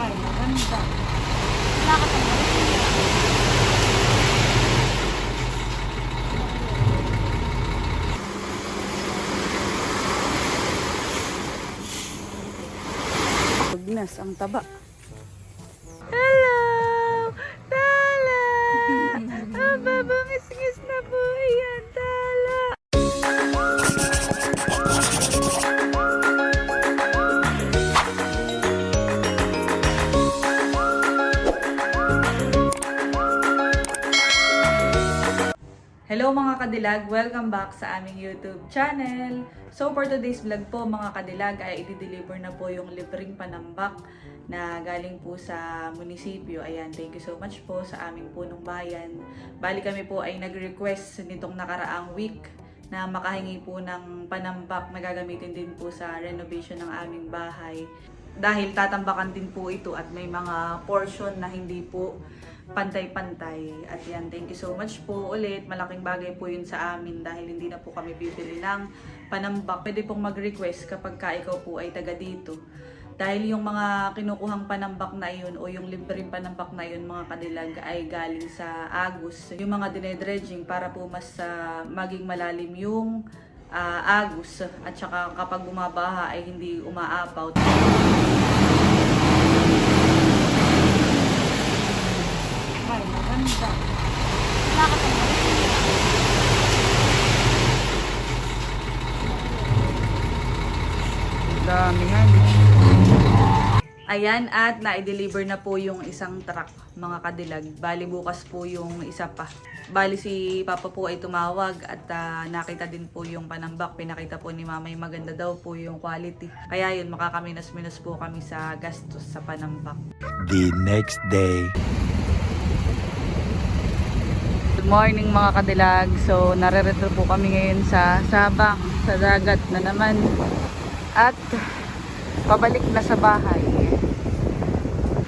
Ay, maganda. Wala ka sa Pugnas ang taba. Mga kadilag! Welcome back sa aming YouTube channel! So for today's vlog po mga kadilag ay i-deliver na po yung libreng panambak na galing po sa munisipyo. Ayan, thank you so much po sa aming punong bayan. Bali kami po ay nag-request nitong nakaraang week na makahingi po ng panambak na gagamitin din po sa renovation ng aming bahay. Dahil tatambakan din po ito at may mga portion na hindi po pantay-pantay. At yan, thank you so much po ulit. Malaking bagay po yun sa amin dahil hindi na po kami bibili ng panambak. Pwede pong mag-request kapag ka ikaw po ay taga dito. Dahil yung mga kinukuhang panambak na yun o yung libreng panambak na yun mga kadilag ay galing sa Agus. Yung mga dinedredging para po mas ah, maging malalim yung ah, Agus at saka kapag bumabaha ay hindi umaapaw. Wala ka sa Dami nga. Ayan, at na-deliver na po yung isang truck, mga kadilag. Bali, bukas po yung isa pa. Bali, si Papa po ay tumawag at ah, nakita din po yung panambak. Pinakita po ni Mama yung maganda daw po yung quality. Kaya yun, makakaminas-minas po kami sa gastos sa panambak. the next day. Good morning mga kadilag. So, nare-retro po kami ngayon sa Sabang, sa dagat na naman. At pabalik na sa bahay.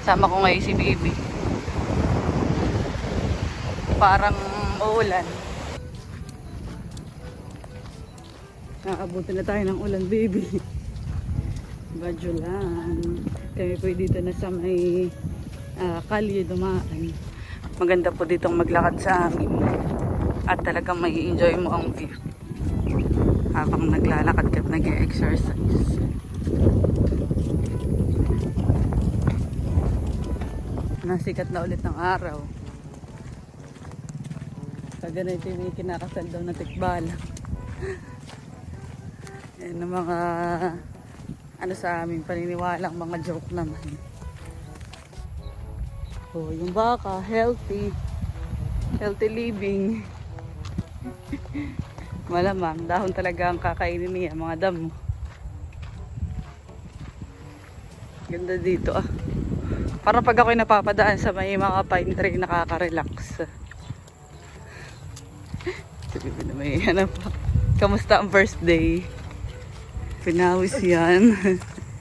Sama ko ngayon si Baby. Parang uulan. Naabuti na tayo ng ulan, baby. Badyo lang. Kami po dito na sa may ah, kalye dumaan. Maganda po ditong maglakad sa amin. At talagang may enjoy mo ang view. Habang naglalakad ka at nag-exercise. Nasikat na ulit ng araw. Pag ganito yung kinakasal daw na tikbala. Yan ang mga ano sa amin, paniniwalang mga joke naman. Oh, yung baka, healthy. Healthy living. Malamang, dahon talaga ang kakainin niya, mga damo. Ganda dito ah. Parang pag ako'y napapadaan sa may mga pine tree, nakaka-relax. Sabi ko na may ano pa. Kamusta ang first day? Pinawis yan.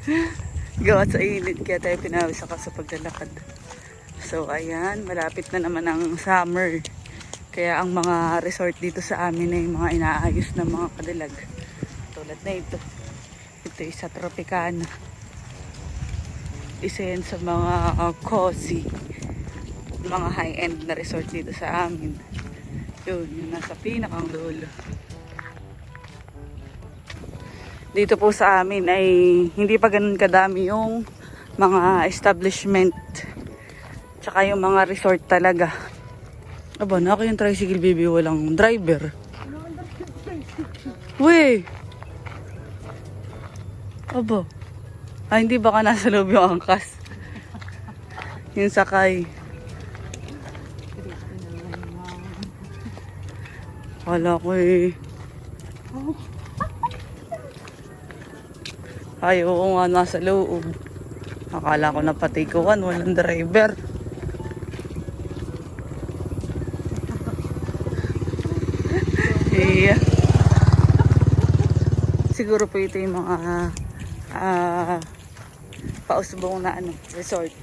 Gawa sa init, kaya tayo pinawis ako sa paglalakad. So ayan, malapit na naman ang summer. Kaya ang mga resort dito sa amin ay mga inaayos ng mga kadilag. Tulad na ito. Ito isa Tropicana. Isa yan sa mga uh, cozy. Mga high-end na resort dito sa amin. Yun, yung nasa pinakang dulo. Dito po sa amin ay hindi pa ganun kadami yung mga establishment Tsaka yung mga resort talaga. Aba, naka yung tricycle baby, walang driver. Uy! Aba. Ah, hindi baka nasa loob yung angkas. yung sakay. Wala ko eh. Ay, oo nga, nasa loob. Akala ko na pati kuwan, walang driver. Siguro po ito yung mga ah pausbong na ano, resort.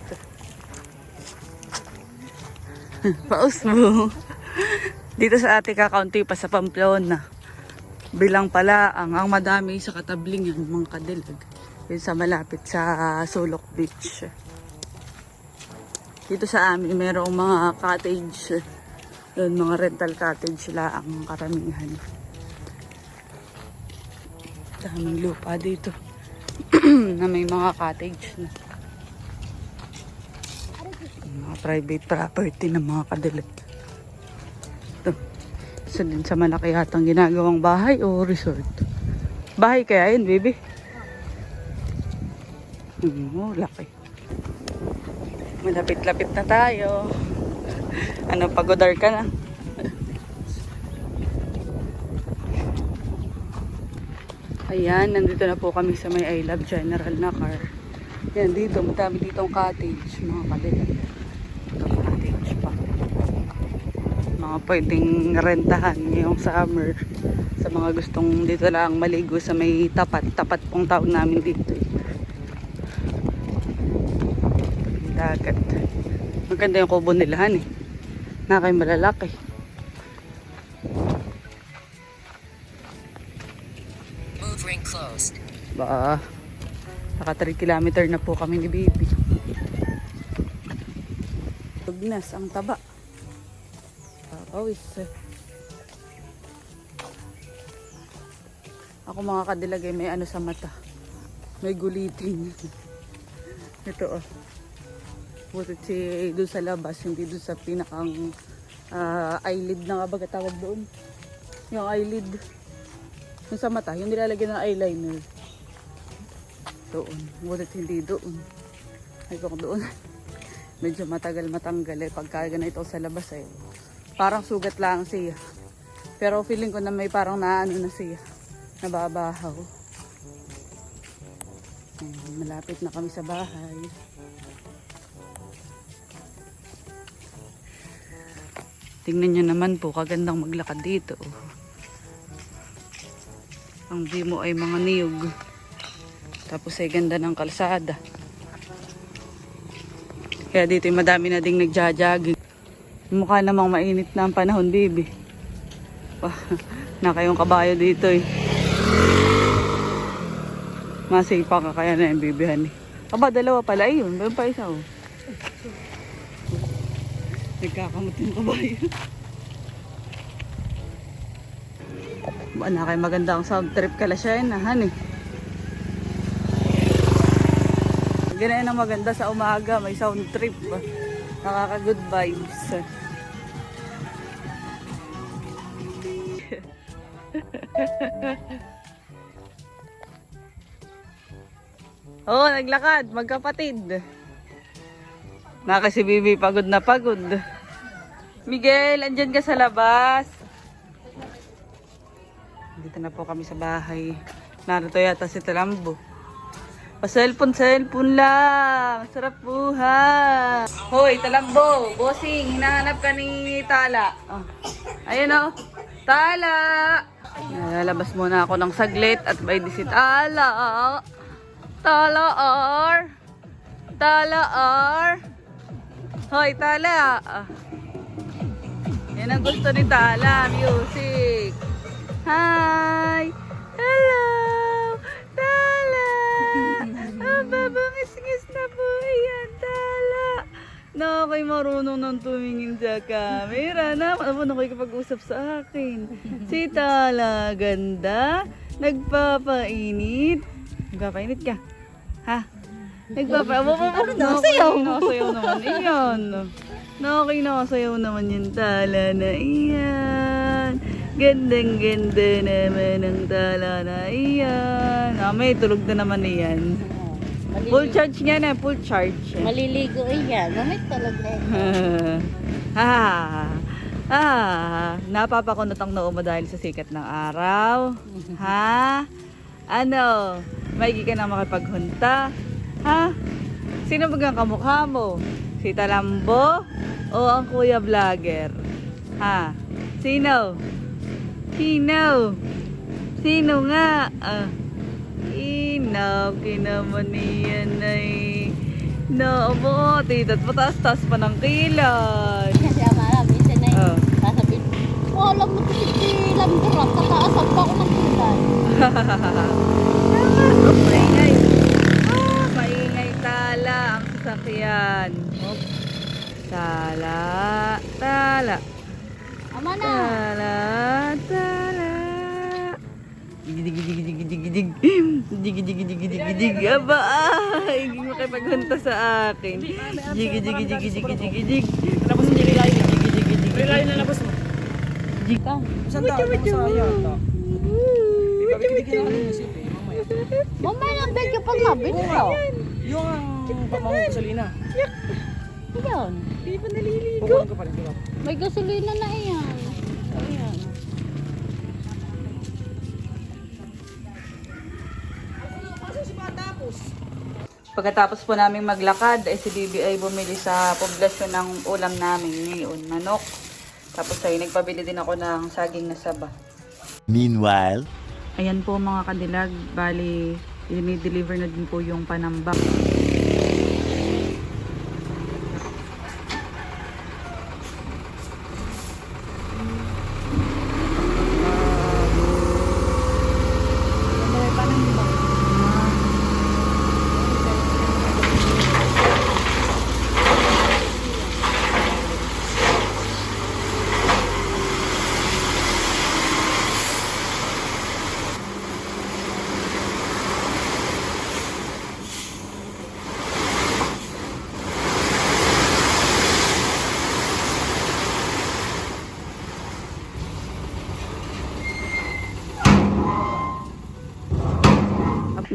pausbong. Dito sa ate kakaunti pa sa Pamplona. Bilang pala ang ang madami sa katabling yan, mga kadilag. Yun sa malapit sa Sulok Beach. Dito sa amin, merong mga cottage. Yun, mga rental cottage sila ang karamihan. Daming lupa dito. na may mga cottage na. Mga private property ng mga kadilag. Ito. Isa din sa malaki yatang ginagawang bahay o resort. Bahay kaya yun, baby? Oh, laki. Malapit-lapit na tayo. Ano, pagodar ka na? Ayan, nandito na po kami sa may I Love General na car. Yan, dito, madami dito ang cottage, mga kadilag. Ito, cottage pa. Mga pwedeng rentahan ngayong summer. Sa mga gustong dito lang maligo sa may tapat. Tapat pong tawag namin dito. eh. Dagat. Maganda yung kubo nila, han eh. Nakay malalaki. Move Ba, naka 3 kilometer na po kami ni Baby. Tugnas, ang taba. Papawis. eh. Ako mga kadilagay, may ano sa mata. May gulitin. Ito oh. Butit si doon sa labas, hindi doon sa pinakang ah, eyelid na nga tawag doon. Yung eyelid. Yung sa mata, yung nilalagyan ng eyeliner. Doon. Butit hindi doon. Ay kung doon. Medyo matagal matanggal eh. Pagka ganito sa labas eh. Parang sugat lang siya. Pero feeling ko na may parang naano na siya. Nababahaw. Ayan, malapit na kami sa bahay. Tingnan nyo naman po, kagandang maglakad dito. Ang view mo ay mga niyog. Tapos ay ganda ng kalsada. Kaya dito madami na ding nagjajaging. Mukha namang mainit na ang panahon, baby. Wah, na kayong kabayo dito eh. Masipa ka kaya na yung bibihan eh. Aba, dalawa pala. Ayun, meron pa isa oh. Nagkakamot yung kabayo. Ba, na kayo maganda ang sound trip kala siya yun, ahan eh. Ganyan ang maganda sa umaga, may sound trip. Nakaka-good vibes. Oo, oh, naglakad, magkapatid. Naka Bibi pagod na pagod. Miguel, andyan ka sa labas. Dito na po kami sa bahay. Narito yata si Talambo. Pa-cellphone, cellphone lang. Sarap buhay. Hoy, Talambo, bossing, hinahanap ka ni Tala. Oh. Ayun oh. Tala! Lalabas muna ako ng saglit at by si Tala. Tala or. Tala or. Hoy, Tala. Ah. Yan ang gusto ni Tala, music. Hi! Hello! Tala! Ang babangis-ngis na po yan, Tala! Na ako'y marunong nang tumingin sa camera. Na, ano na kapag-usap sa akin. Si Tala, ganda. Nagpapainit. Nagpapainit ka? Ha? Nagpapa... Nakasayaw. Nakasayaw naman. Iyan. Nakakay nakasayaw naman yung tala na iyan. Gandang ganda naman ang tala na iyan. Ah, may tulog na naman iyan. Full charge nga na, full charge. Maliligo yan. Mamit yan. ah, ah, napapakunot ang noo mo dahil sa sikat ng araw. Ha? Ano? May ka na makipaghunta? Ha? Sino bagang kamukha mo? Si Talambo? O ang kuya vlogger? Ha? Sino? Sino? Sino nga? Ah. Inaw, kinaman niyan ay Naabo, tita't pataas-taas pa ng kilay. Kasi amara, minsan na Oh. Sasabihin, oh, alam mo kasi si Lamdurap, tataasan pa ako ng kulay. Oh, maingay. Ah, maingay tala ang sasakyan. Oh. Tala, tala, Ama na. tala, tala. Dig, dig, dig, dig, dig, dig. Dig, dig, dig, dig, dig, dig. Aba, ay, hindi mo kayo paghunta sa akin. Dig, dig, dig, dig, dig, dig, dig. Tapos hindi rilay na. Dig, dig, dig, dig, Rilay dig. na labas mo. Dig. Isang tao, kung sa. Di ka isip eh, mamaya. Na bigyan pag nabit Oo nga. Yung ang pamangong gasolina. Yan. Hindi pa naliligo. Kukunin ko pa di ba? May gasolina na iyan. Pagkatapos po namin maglakad, ay si Bibi ay bumili sa poblasyon ng ulam namin ngayon, manok. Tapos ay nagpabili din ako ng saging na saba. Meanwhile, Ayan po mga kadilag, bali i-deliver na din po yung panambak.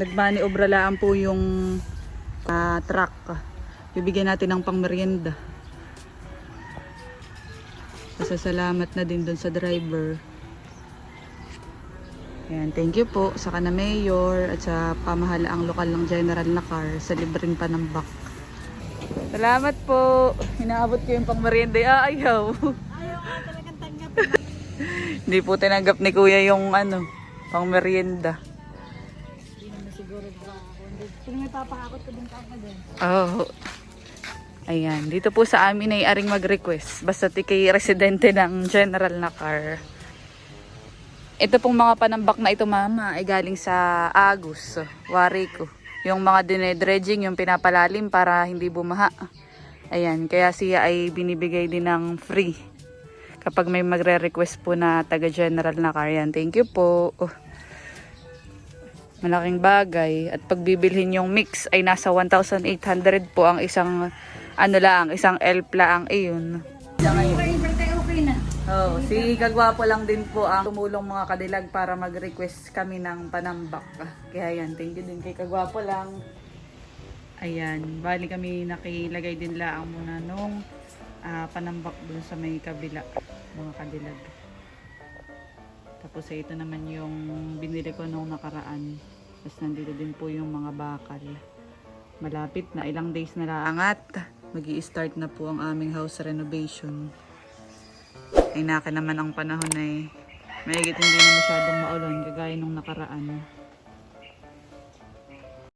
Nagbani obralaan po yung ah, truck. Bibigyan natin ng pangmerienda. Pasasalamat na din dun sa driver. Ayan, thank you po sa kana mayor at sa pamahalaang lokal ng general na car sa libreng panambak. Salamat po. Inaabot ko yung pangmerienda. Ah, ayaw. Hindi po tinanggap ni kuya yung ano, pangmerienda. Oh. Ayan, dito po sa amin ay aring mag-request. Basta kay residente ng general na car. Ito pong mga panambak na ito mama ay galing sa Agus, Wariko. Yung mga dinedredging, yung pinapalalim para hindi bumaha. Ayan, kaya siya ay binibigay din ng free. Kapag may magre-request po na taga-general na car yan. Thank you po. Malaking bagay. At pagbibilhin yung mix ay nasa 1,800 po ang isang ano lang, isang elf lang iyon. Oh, si Kagwapo lang din po ang tumulong mga kadilag para mag-request kami ng panambak. Kaya yan, thank you din kay Kagwapo lang. Ayan, bali kami nakilagay din lang muna nung ah, panambak dun sa may kabila, mga kadilag. Tapos eh, ito naman yung binili ko nung nakaraan. Tapos nandito din po yung mga bakal. Malapit na, ilang days na laangat. mag start na po ang aming house renovation. Ay naka naman ang panahon ay mahigit hindi na masyadong maulan kagaya nung nakaraan.